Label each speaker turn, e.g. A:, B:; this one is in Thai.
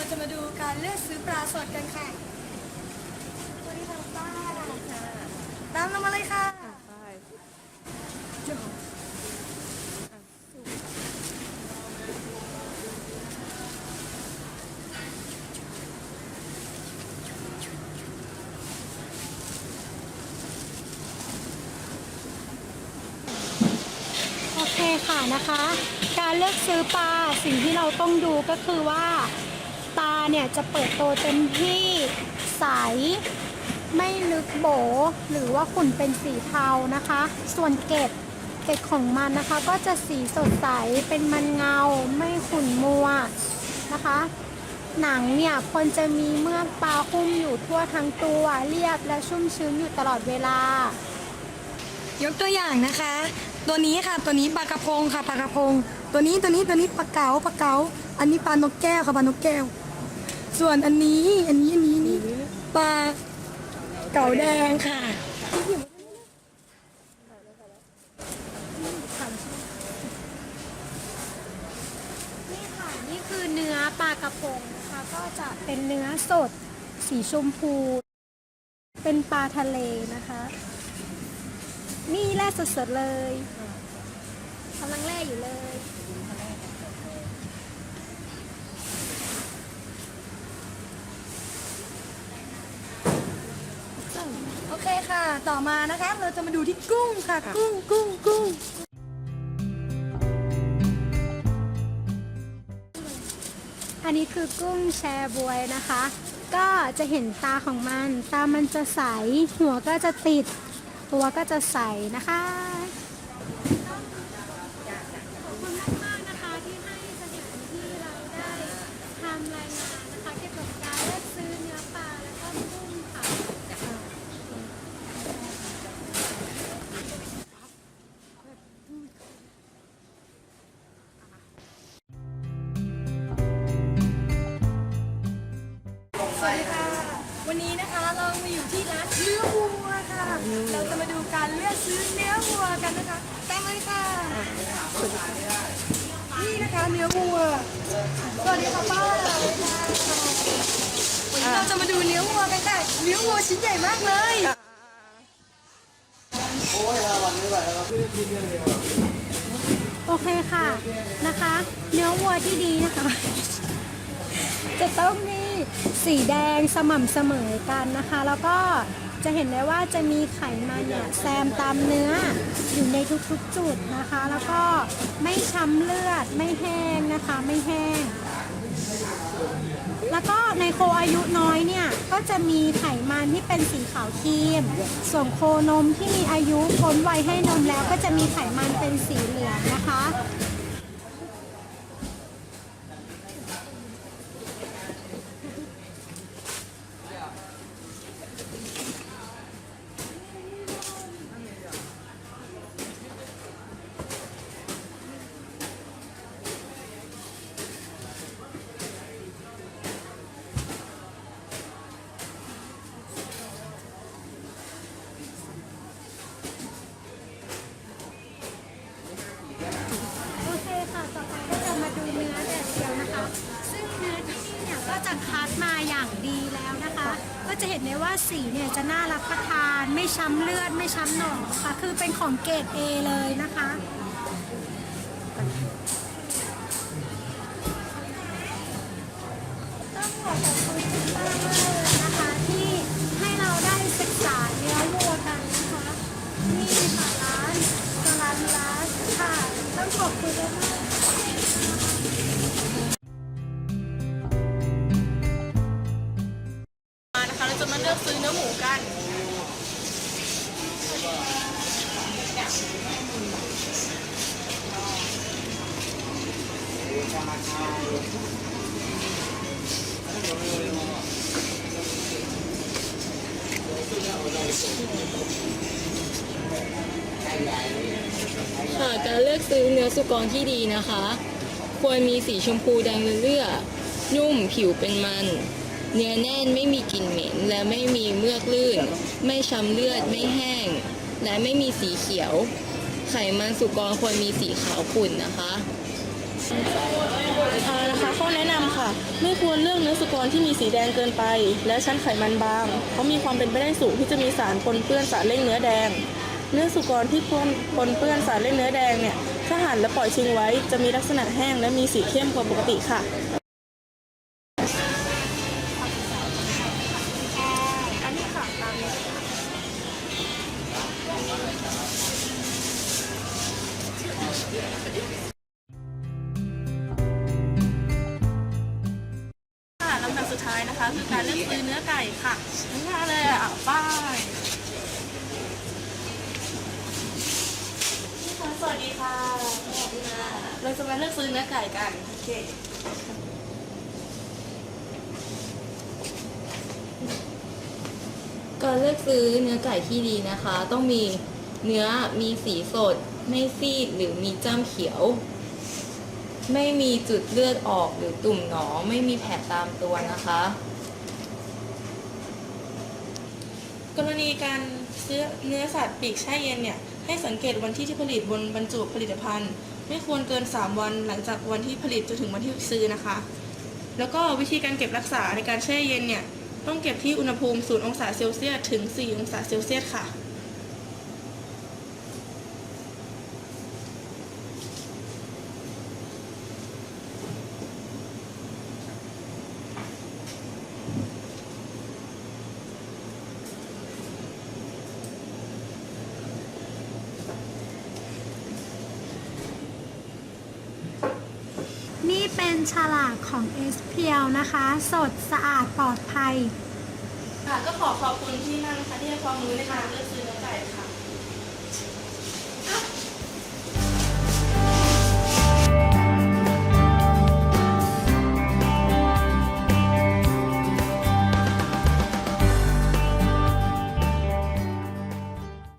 A: ราจะมาดูการเลือกซื้อปลาสดกันค่ะสวัสดีค่ะป้าตามเรามาเลยค่ะ
B: โอเคค่ะนะคะ การเลือกซื้อปลาสิ่งที่เราต้องดูก็คือว่า ตาเนี่ยจะเปิดโตเต็มที่ใส ไม่ลึกโบ หรือว่าขุ่นเป็นสีเทานะคะ ส่วนเกล็ดเกล็ดของมันนะคะ ก็จะสีสดใสเป็นมันเงา ไม่ขุ่นมัวนะคะ หนังเนี่ยควรจะมีเมือกปลาหุ้มอยู่ทั่วทั้งตัวเรียบและชุ่มชื้นอยู่ตลอดเวลา
A: ยกตัวอย่างนะคะ ตัวนี้ค่ะตัวนี้ปลากระพงค่ะปลากระพง ตัวนี้ตัวนี้ตัวนี้ปลาเก๋าปลาเก๋าอันนี้ปลานกแก้วค่ะปลานกแก้ว ส่วนอันนี้อันนี้อันนี้นี่ปลาเก๋าแดงค่ะ
B: นี่ค่ะ นี่คือเนื้อปลากระพงนะคะก็จะเป็นเนื้อสดสีชมพู เป็นปลาทะเลนะคะ นี่แร่สดๆเลยกำลังแร่อยู่เลย
A: โอเคค่ะ ต่อมานะคะ เราจะมาดูที่กุ้งค่ะ กุ้งกุ้งกุ้ง
B: อันนี้คือกุ้งแชบวยนะคะ ก็จะเห็นตาของมัน ตามันจะใส หัวก็จะติด ตัวก็จะใสนะคะ สวั
A: สดีค่ะ วันนี้นะคะเรามาอยู่ที่ร้านเนื้อวัวค่ะ เราจะมาดูการเลือกซื้อเนื้อวัวกันนะคะตามมาเลยค่ะนี่นะคะเนื้อวัวสวัสดีค่ะป้าวันนี้เราจะมาดูเนื้อวัวกันค่ะเนื้อวัวชิ้นใหญ่มากเลย
B: โอเคค่ะนะคะ เนื้อวัวที่ดีนะคะ จะต้องมี สีแดงสม่ำเสมอกันนะคะ แล้วก็จะเห็นได้ว่าจะมีไขมันเนี่ยแซมตามเนื้ออยู่ในทุกๆจุดนะคะ แล้วก็ไม่ช้ำเลือดไม่แห้งนะคะไม่แห้ง แล้วก็ในโคอายุน้อยเนี่ยก็จะมีไขมันที่เป็นสีขาวครีม ส่วนโคนมที่มีอายุพ้นวัยให้นมแล้วก็จะมีไขมันเป็นสีเหลืองนะคะ จะเห็นได้ว่าสีเนี่ยจะน่ารับประทาน ไม่ช้ำเลือดไม่ช้ำหนองค่ะ คือเป็นของเกรด A เลยนะคะ คะเรา
C: จะมาเลือกซื้อเนื้อหมูกัน
D: ค่ะการเลือกซื้อเนื้อสุกรที่ดีนะคะ ควรมีสีชมพูแดงเลือดนุ่มผิวเป็นมัน เนื้อแน่นไม่มีกลิ่นเหม็น และไม่มีเมือกลื่น ไม่ช้ำเลือดไม่แห้ง และไม่มีสีเขียว ไขมันสุกรควรมีสีขาวขุ่นนะคะ
C: อ่านะคะข้อแนะนำค่ะ ไม่ควรเลือกเนื้อสุกรที่มีสีแดงเกินไป และชั้นไขมันบาง เพราะมีความเป็นไปได้สูงที่จะมีสารปนเปื้อนสารเร่งเนื้อแดง เนื้อสุกรที่ปนปนเปื้อนสารเร่งเนื้อแดงเนี่ยถ้าหั่นและปล่อยทิ้งไว้จะมีลักษณะแห้งและมีสีเข้มกว่าปกติค่ะ ท้ายนะคะ คือการเลือกซื้อเนื้อไก่ค่ะง่ายเลยอะป้ายสวัสดีค่ะเราจะมาเลือกซื้อเนื้อไก่กันโอเค
D: การเลือกซื้อเนื้อไก่ที่ดีนะคะ ต้องมีเนื้อมีสีสด ไม่ซีดหรือมีจ้ำเขียว ไม่มีจุดเลือดออกหรือตุ่มหนองไม่มีแผลตามตัวนะคะ
C: กรณีการซื้อเนื้อสัตว์ปีกแช่เย็นเนี่ยให้สังเกตวันที่ที่ผลิตบนบรรจุผลิตภัณฑ์ ไม่ควรเกิน 3 วันหลังจากวันที่ผลิตจนถึงวันที่ซื้อนะคะ แล้วก็วิธีการเก็บรักษาในการแช่เย็นเนี่ยต้องเก็บที่อุณหภูมิ0องศาเซลเซียสถึง 4 องศาเซลเซียสค่ะ
B: นี่ เป็นฉลากของ s p l นะคะ สดสะอาดปลอดภัย
C: ค่ะก็ขอขอบคุณที่นั่นนะคะที่ให้ความรู้ในการเลือก